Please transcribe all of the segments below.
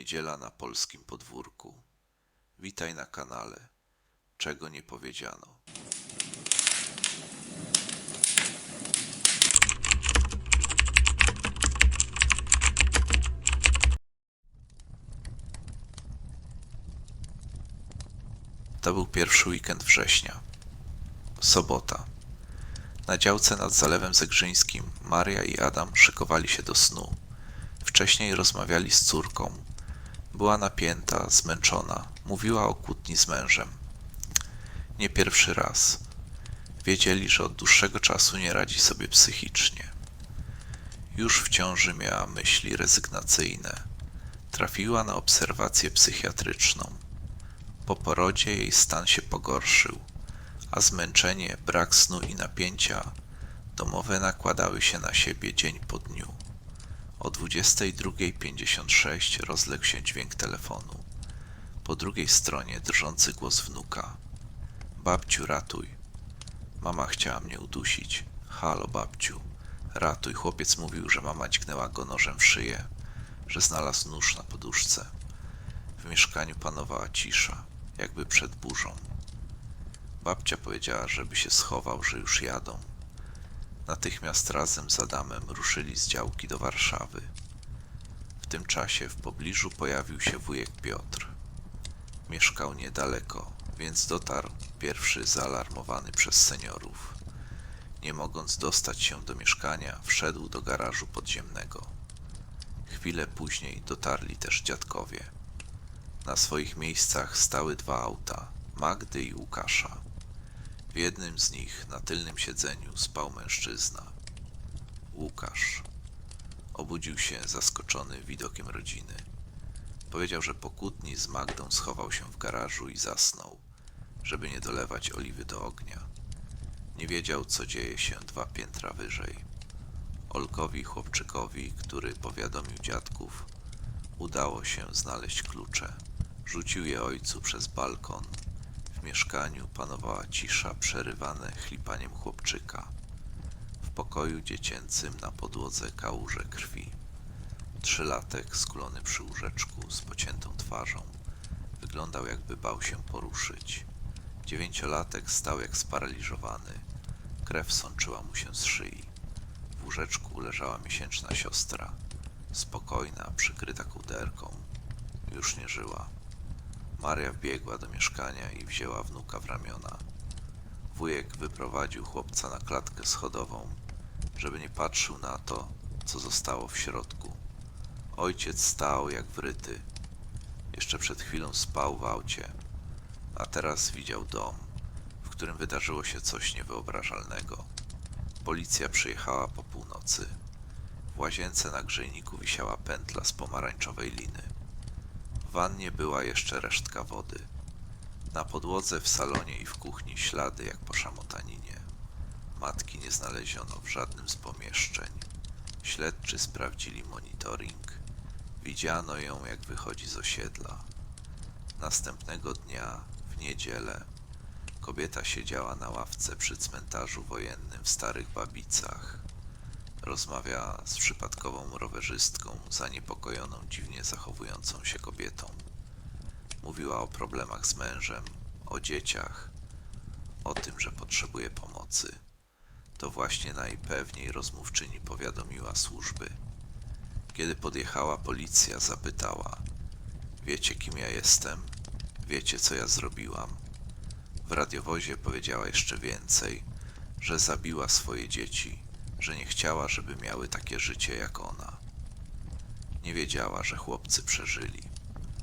Niedziela na polskim podwórku. Witaj na kanale. Czego nie powiedziano. To był pierwszy weekend września. Sobota. Na działce nad Zalewem Zegrzyńskim Maria i Adam szykowali się do snu. Wcześniej rozmawiali z córką. Była napięta, zmęczona. Mówiła o kłótni z mężem. Nie pierwszy raz. Wiedzieli, że od dłuższego czasu nie radzi sobie psychicznie. Już w ciąży miała myśli rezygnacyjne. Trafiła na obserwację psychiatryczną. Po porodzie jej stan się pogorszył, a zmęczenie, brak snu i napięcia domowe nakładały się na siebie dzień po dniu. O 22.56 rozległ się dźwięk telefonu. Po drugiej stronie drżący głos wnuka. Babciu, ratuj. Mama chciała mnie udusić. Halo, babciu. Ratuj. Chłopiec mówił, że mama dźgnęła go nożem w szyję, że znalazł nóż na poduszce. W mieszkaniu panowała cisza, jakby przed burzą. Babcia powiedziała, żeby się schował, że już jadą. Natychmiast razem z Adamem ruszyli z działki do Warszawy. W tym czasie w pobliżu pojawił się wujek Piotr. Mieszkał niedaleko, więc dotarł pierwszy zaalarmowany przez seniorów. Nie mogąc dostać się do mieszkania, wszedł do garażu podziemnego. Chwilę później dotarli też dziadkowie. Na swoich miejscach stały dwa auta, Magdy i Łukasza. W jednym z nich, na tylnym siedzeniu, spał mężczyzna. Łukasz. Obudził się zaskoczony widokiem rodziny. Powiedział, że po kłótni z Magdą schował się w garażu i zasnął, żeby nie dolewać oliwy do ognia. Nie wiedział, co dzieje się dwa piętra wyżej. Olkowi chłopczykowi, który powiadomił dziadków, udało się znaleźć klucze. Rzucił je ojcu przez balkon. W mieszkaniu panowała cisza przerywane chlipaniem chłopczyka. W pokoju dziecięcym na podłodze kałuże krwi. Trzylatek skulony przy łóżeczku z pociętą twarzą wyglądał jakby bał się poruszyć. Dziewięciolatek stał jak sparaliżowany. Krew sączyła mu się z szyi. W łóżeczku leżała miesięczna siostra. Spokojna, przykryta kołderką. Już nie żyła. Maria wbiegła do mieszkania i wzięła wnuka w ramiona. Wujek wyprowadził chłopca na klatkę schodową, żeby nie patrzył na to, co zostało w środku. Ojciec stał jak wryty. Jeszcze przed chwilą spał w aucie, a teraz widział dom, w którym wydarzyło się coś niewyobrażalnego. Policja przyjechała po północy. W łazience na grzejniku wisiała pętla z pomarańczowej liny. W wannie była jeszcze resztka wody. Na podłodze w salonie i w kuchni ślady jak po szamotaninie. Matki nie znaleziono w żadnym z pomieszczeń. Śledczy sprawdzili monitoring. Widziano ją, jak wychodzi z osiedla. Następnego dnia, w niedzielę, kobieta siedziała na ławce przy cmentarzu wojennym w Starych Babicach. Rozmawia z przypadkową rowerzystką, zaniepokojoną dziwnie zachowującą się kobietą. Mówiła o problemach z mężem, o dzieciach, o tym, że potrzebuje pomocy. To właśnie najpewniej rozmówczyni powiadomiła służby. Kiedy podjechała policja, zapytała: Wiecie, kim ja jestem? Wiecie, co ja zrobiłam? W radiowozie powiedziała jeszcze więcej, że zabiła swoje dzieci, że nie chciała, żeby miały takie życie jak ona. Nie wiedziała, że chłopcy przeżyli.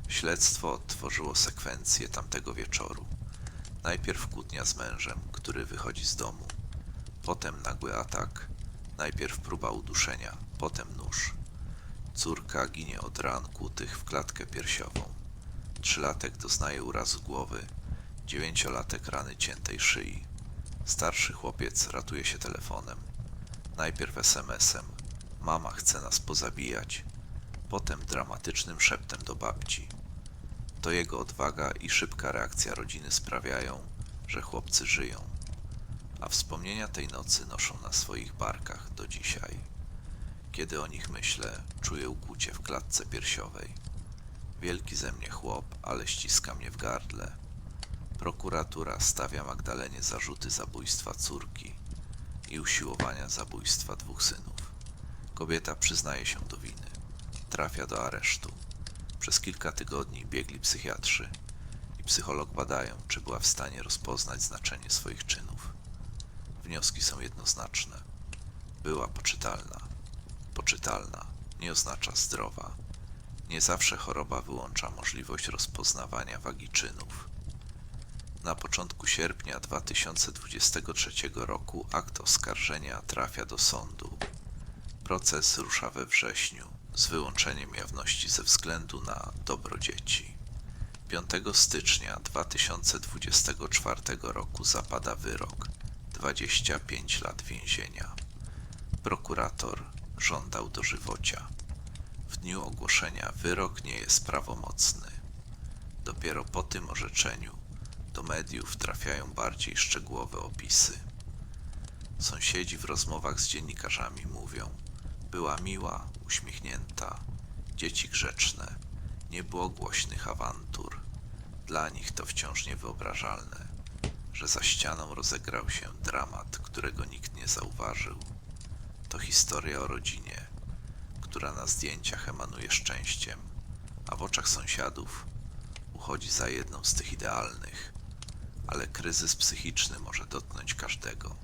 Śledztwo odtworzyło sekwencję tamtego wieczoru. Najpierw kłótnia z mężem, który wychodzi z domu. Potem nagły atak. Najpierw próba uduszenia, potem nóż. Córka ginie od ran kłutych w klatkę piersiową. Trzylatek doznaje urazu głowy. Dziewięciolatek rany ciętej szyi. Starszy chłopiec ratuje się telefonem. Najpierw SMS-em. Mama chce nas pozabijać. Potem dramatycznym szeptem do babci. To jego odwaga i szybka reakcja rodziny sprawiają, że chłopcy żyją. A wspomnienia tej nocy noszą na swoich barkach do dzisiaj. Kiedy o nich myślę, czuję ukłucie w klatce piersiowej. Wielki ze mnie chłop, ale ściska mnie w gardle. Prokuratura stawia Magdalenie zarzuty zabójstwa córki i usiłowania zabójstwa dwóch synów. Kobieta przyznaje się do winy. Trafia do aresztu. Przez kilka tygodni biegli psychiatrzy i psycholog badają, czy była w stanie rozpoznać znaczenie swoich czynów. Wnioski są jednoznaczne. Była poczytalna. Poczytalna nie oznacza zdrowa. Nie zawsze choroba wyłącza możliwość rozpoznawania wagi czynów. Na początku sierpnia 2023 roku akt oskarżenia trafia do sądu. Proces rusza we wrześniu z wyłączeniem jawności ze względu na dobro dzieci. 5 stycznia 2024 roku zapada wyrok 25 lat więzienia. Prokurator żądał dożywocia. W dniu ogłoszenia wyrok nie jest prawomocny. Dopiero po tym orzeczeniu do mediów trafiają bardziej szczegółowe opisy. Sąsiedzi w rozmowach z dziennikarzami mówią: Była miła, uśmiechnięta, dzieci grzeczne, nie było głośnych awantur. Dla nich to wciąż niewyobrażalne, że za ścianą rozegrał się dramat, którego nikt nie zauważył. To historia o rodzinie, która na zdjęciach emanuje szczęściem, a w oczach sąsiadów uchodzi za jedną z tych idealnych. Ale kryzys psychiczny może dotknąć każdego.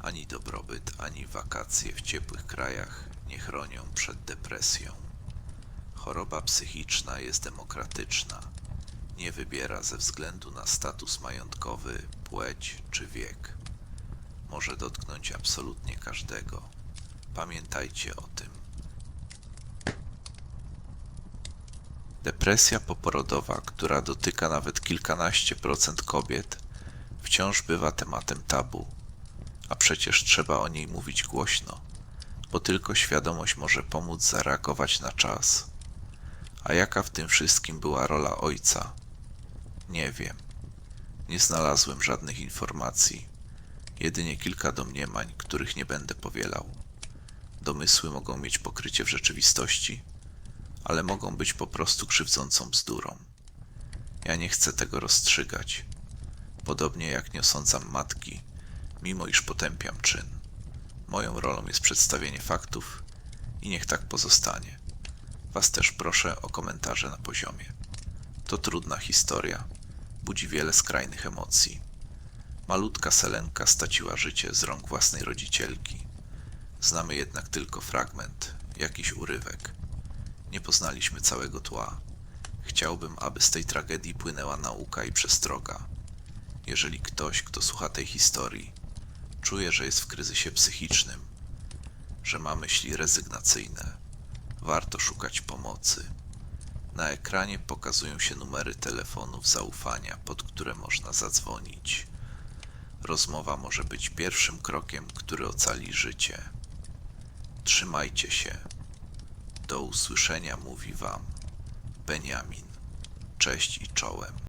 Ani dobrobyt, ani wakacje w ciepłych krajach nie chronią przed depresją. Choroba psychiczna jest demokratyczna. Nie wybiera ze względu na status majątkowy, płeć czy wiek. Może dotknąć absolutnie każdego. Pamiętajcie o tym. Depresja poporodowa, która dotyka nawet kilkanaście procent kobiet, wciąż bywa tematem tabu. A przecież trzeba o niej mówić głośno, bo tylko świadomość może pomóc zareagować na czas. A jaka w tym wszystkim była rola ojca? Nie wiem. Nie znalazłem żadnych informacji, jedynie kilka domniemań, których nie będę powielał. Domysły mogą mieć pokrycie w rzeczywistości, ale mogą być po prostu krzywdzącą bzdurą. Ja nie chcę tego rozstrzygać. Podobnie jak nie osądzam matki, mimo iż potępiam czyn. Moją rolą jest przedstawienie faktów i niech tak pozostanie. Was też proszę o komentarze na poziomie. To trudna historia, budzi wiele skrajnych emocji. Malutka Selenka straciła życie z rąk własnej rodzicielki. Znamy jednak tylko fragment, jakiś urywek. Nie poznaliśmy całego tła. Chciałbym, aby z tej tragedii płynęła nauka i przestroga. Jeżeli ktoś, kto słucha tej historii, czuje, że jest w kryzysie psychicznym, że ma myśli rezygnacyjne, warto szukać pomocy. Na ekranie pokazują się numery telefonów zaufania, pod które można zadzwonić. Rozmowa może być pierwszym krokiem, który ocali życie. Trzymajcie się. Do usłyszenia mówi Wam Beniamin. Cześć i czołem.